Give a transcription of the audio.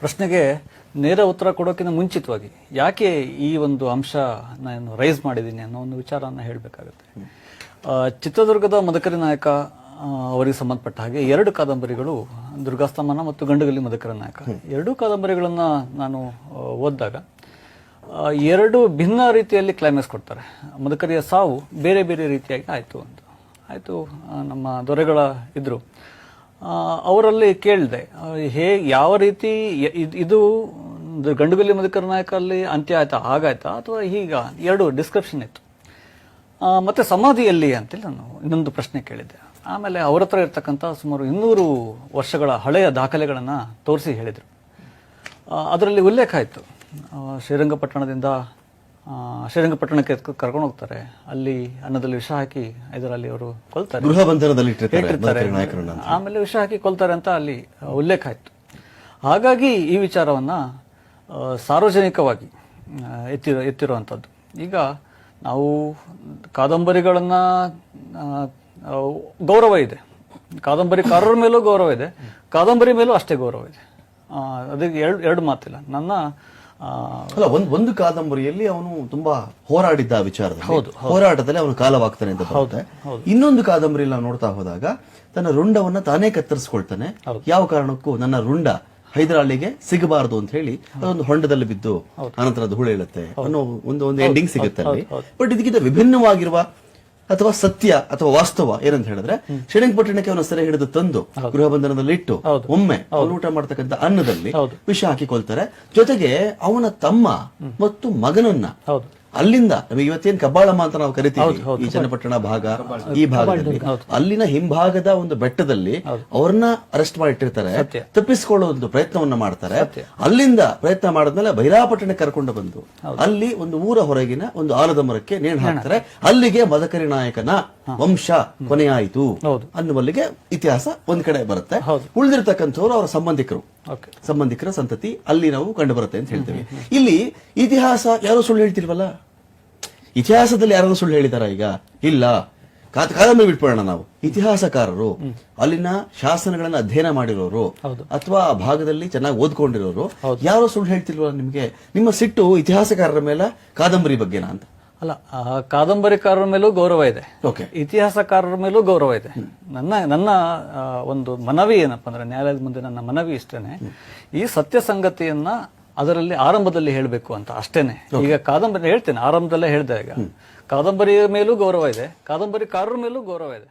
ಪ್ರಶ್ನೆಗೆ ನೇರ ಉತ್ತರ ಕೊಡೋಕ್ಕಿಂತ ಮುಂಚಿತವಾಗಿ ಯಾಕೆ ಈ ಒಂದು ಅಂಶ ನಾನು ರೈಸ್ ಮಾಡಿದ್ದೀನಿ ಅನ್ನೋ ಒಂದು ವಿಚಾರವನ್ನು ಹೇಳಬೇಕಾಗುತ್ತೆ. ಚಿತ್ರದುರ್ಗದ ಮದಕರಿ ನಾಯಕ ಅವರಿಗೆ ಸಂಬಂಧಪಟ್ಟ ಹಾಗೆ ಎರಡು ಕಾದಂಬರಿಗಳು ದುರ್ಗಾಸ್ತಮಾನ ಮತ್ತು ಗಂಡುಗಲಿ ಮದಕರಿ ನಾಯಕ. ಎರಡೂ ಕಾದಂಬರಿಗಳನ್ನು ನಾನು ಓದಿದಾಗ ಎರಡು ಭಿನ್ನ ರೀತಿಯಲ್ಲಿ ಕ್ಲೈಮ್ಯಾಕ್ಸ್ ಕೊಡ್ತಾರೆ. ಮದಕರಿಯ ಸಾವು ಬೇರೆ ಬೇರೆ ರೀತಿಯಾಗಿ ಆಯಿತು ಅಂತ. ಆಯಿತು ನಮ್ಮ ದೊರೆಗಳ ಇದ್ರು. ಆ, ಅವರಲ್ಲಿ ಕೇಳಿದೆ ಹೇ, ಯಾವ ರೀತಿ ಇದು ಗಂಡುಗಲಿ ಮಧುಕರ ನಾಯಕಲ್ಲಿ ಅಂತ್ಯ ಆಯ್ತಾ, ಹಾಗಾಯ್ತಾ, ಅಥವಾ ಈಗ ಎರಡು ಡಿಸ್ಕ್ರಿಪ್ಷನ್ ಇತ್ತು. ಮತ್ತೆ ಸಮಾಧಿಯಲ್ಲಿ ಅಂತೇಳಿ ನಾನು ಇನ್ನೊಂದು ಪ್ರಶ್ನೆ ಕೇಳಿದ್ದೆ. ಆಮೇಲೆ ಅವ್ರ ಹತ್ರ ಇರ್ತಕ್ಕಂಥ ಸುಮಾರು ಇನ್ನೂರು ವರ್ಷಗಳ ಹಳೆಯ ದಾಖಲೆಗಳನ್ನು ತೋರಿಸಿ ಹೇಳಿದರು. ಅದರಲ್ಲಿ ಉಲ್ಲೇಖ ಆಯಿತು ಶ್ರೀರಂಗಪಟ್ಟಣದಿಂದ ಶ್ರೀರಂಗಪಟ್ಟಣಕ್ಕೆ ಕರ್ಕೊಂಡು ಹೋಗ್ತಾರೆ. ಅಲ್ಲಿ ಅನ್ನದಲ್ಲಿ ವಿಷ ಹಾಕಿ ಇದರಲ್ಲಿ ಅವರು ಕೊಲ್ತಾರೆ. ಗೃಹ ಬಂಧನದಲ್ಲಿ. ಆಮೇಲೆ ವಿಷ ಹಾಕಿ ಕೊಲ್ತಾರೆ ಅಂತ ಅಲ್ಲಿ ಉಲ್ಲೇಖ ಆಯಿತು. ಹಾಗಾಗಿ ಈ ವಿಚಾರವನ್ನ ಸಾರ್ವಜನಿಕವಾಗಿ ಎತ್ತಿರೋ ಎತ್ತಿರುವಂಥದ್ದು ಈಗ ನಾವು ಕಾದಂಬರಿಗಳನ್ನ ಗೌರವ ಇದೆ. ಕಾದಂಬರಿಕಾರರ ಮೇಲೂ ಗೌರವ ಇದೆ. ಕಾದಂಬರಿ ಮೇಲೂ ಅಷ್ಟೇ ಗೌರವ ಇದೆ. ಅದಕ್ಕೆ ಎರಡು ಎರಡು ಮಾತಿಲ್ಲ. ನನ್ನ ಅಲ್ಲ ಒಂದು ಒಂದು ಕಾದಂಬರಿಯಲ್ಲಿ ಅವನು ತುಂಬಾ ಹೋರಾಡಿದ್ದ ಆ ವಿಚಾರದಲ್ಲಿ. ಹೋರಾಟದಲ್ಲಿ ಅವನು ಕಾಲವಾಗ್ತಾನೆ ಅಂತ ಬರುತ್ತೆ. ಇನ್ನೊಂದು ಕಾದಂಬರಿಯಲ್ಲಿ ನಾವು ನೋಡ್ತಾ ಹೋದಾಗ ತನ್ನ ರುಂಡವನ್ನ ತಾನೇ ಕತ್ತರಿಸ್ಕೊಳ್ತಾನೆ. ಯಾವ ಕಾರಣಕ್ಕೂ ನನ್ನ ರುಂಡ ಹೈದರಾಳಿಗೆ ಸಿಗಬಾರದು ಅಂತ ಹೇಳಿ ಅದೊಂದು ಹೊಂಡದಲ್ಲಿ ಬಿದ್ದು ಅನಂತರ ಅದು ಹುಳ ಅನ್ನೋ ಒಂದು ಒಂದು ಎಂಡಿಂಗ್ ಸಿಗುತ್ತೆ ಅಲ್ಲಿ ಬಟ್ ಇದಕ್ಕಿಂತ ವಿಭಿನ್ನವಾಗಿರುವ ಅಥವಾ ಸತ್ಯ ಅಥವಾ ವಾಸ್ತವ ಏನಂತ ಹೇಳಿದ್ರೆ ಶ್ರೀರಂಗಪಟ್ಟಣಕ್ಕೆ ಅವನ ಸೆರೆ ಹಿಡಿದು ತಂದು ಗೃಹ ಬಂಧನದಲ್ಲಿ ಇಟ್ಟು ಒಮ್ಮೆ ಅವನು ಊಟ ಮಾಡ್ತಕ್ಕಂಥ ಅನ್ನದಲ್ಲಿ ವಿಷ ಹಾಕಿಕೊಳ್ತಾರೆ. ಜೊತೆಗೆ ಅವನ ತಮ್ಮ ಮತ್ತು ಮಗನನ್ನ ಅಲ್ಲಿಂದ ನಮಗೆ ಇವತ್ತೇನು ಕಬ್ಬಾಳಮ್ಮ ಅಂತ ನಾವು ಕರಿತೀವಿ ಈ ಚನ್ನಪಟ್ಟಣ ಭಾಗ ಈ ಭಾಗದಲ್ಲಿ. ಅಲ್ಲಿನ ಹಿಂಭಾಗದ ಒಂದು ಬೆಟ್ಟದಲ್ಲಿ ಅವ್ರನ್ನ ಅರೆಸ್ಟ್ ಮಾಡಿಟ್ಟಿರ್ತಾರೆ. ತಪ್ಪಿಸಿಕೊಳ್ಳೋ ಒಂದು ಪ್ರಯತ್ನವನ್ನ ಮಾಡ್ತಾರೆ. ಅಲ್ಲಿಂದ ಪ್ರಯತ್ನ ಮಾಡಿದ್ಮೇಲೆ ಬೈರಾಪಟ್ಟಣ ಕರ್ಕೊಂಡು ಬಂದು ಅಲ್ಲಿ ಒಂದು ಊರ ಹೊರಗಿನ ಒಂದು ಆಲದ ಮರಕ್ಕೆ ನೇಣು ಹಾಕ್ತಾರೆ. ಅಲ್ಲಿಗೆ ಮದಕರಿ ನಾಯಕನ ವಂಶ ಕೊನೆಯಾಯಿತು ಅನ್ನುವಲ್ಲಿಗೆ ಇತಿಹಾಸ ಒಂದ್ ಕಡೆ ಬರುತ್ತೆ. ಉಳಿದಿರ್ತಕ್ಕಂಥವ್ರು ಅವರ ಸಂಬಂಧಿಕರು. ಸಂಬಂಧಿಕರ ಸಂತತಿ ಅಲ್ಲಿ ನಾವು ಕಂಡು ಬರುತ್ತೆ ಅಂತ ಹೇಳ್ತೇವೆ. ಇಲ್ಲಿ ಇತಿಹಾಸ ಯಾರು ಸುಳ್ಳು ಹೇಳ್ತಿಲ್ವಲ್ಲ? ಇತಿಹಾಸದಲ್ಲಿ ಯಾರಾದ್ರೂ ಸುಳ್ಳು ಹೇಳಿದಾರ ಈಗ? ಇಲ್ಲ. ಕಾದಂಬರಿ ಬಿಟ್ಬಿಡೋಣ ನಾವು. ಇತಿಹಾಸಕಾರರು ಅಲ್ಲಿನ ಶಾಸನಗಳನ್ನ ಅಧ್ಯಯನ ಮಾಡಿರೋರು ಅಥವಾ ಆ ಭಾಗದಲ್ಲಿ ಚೆನ್ನಾಗಿ ಓದ್ಕೊಂಡಿರೋರು ಯಾರೋ ಸುಳ್ಳು ಹೇಳ್ತಿಲ್ವಲ್ಲ ನಿಮ್ಗೆ? ನಿಮ್ಮ ಸಿಟ್ಟು ಇತಿಹಾಸಕಾರರ ಮೇಲೆ ಕಾದಂಬರಿ ಬಗ್ಗೆನಾ ಅಂತ. ಅಲ್ಲ ಆ ಕಾದಂಬರಿಕಾರರ ಮೇಲೂ ಗೌರವ ಇದೆ. ಓಕೆ. ಇತಿಹಾಸಕಾರರ ಮೇಲೂ ಗೌರವ ಇದೆ. ನನ್ನ ನನ್ನ ಆ, ಒಂದು ಮನವಿ ಏನಪ್ಪ ಅಂದ್ರೆ ನ್ಯಾಯಾಲಯದ ಮುಂದೆ ನನ್ನ ಮನವಿ ಇಷ್ಟೇನೆ. ಈ ಸತ್ಯ ಸಂಗತಿಯನ್ನ ಅದರಲ್ಲಿ ಆರಂಭದಲ್ಲಿ ಹೇಳಬೇಕು ಅಂತ ಅಷ್ಟೇನೆ. ಈಗ ಕಾದಂಬರಿ ಹೇಳ್ತೇನೆ ಆರಂಭದಲ್ಲೇ ಹೇಳ್ದೆ ಈಗ. ಕಾದಂಬರಿಯ ಮೇಲೂ ಗೌರವ ಇದೆ ಕಾದಂಬರಿಕಾರರ ಮೇಲೂ ಗೌರವ ಇದೆ.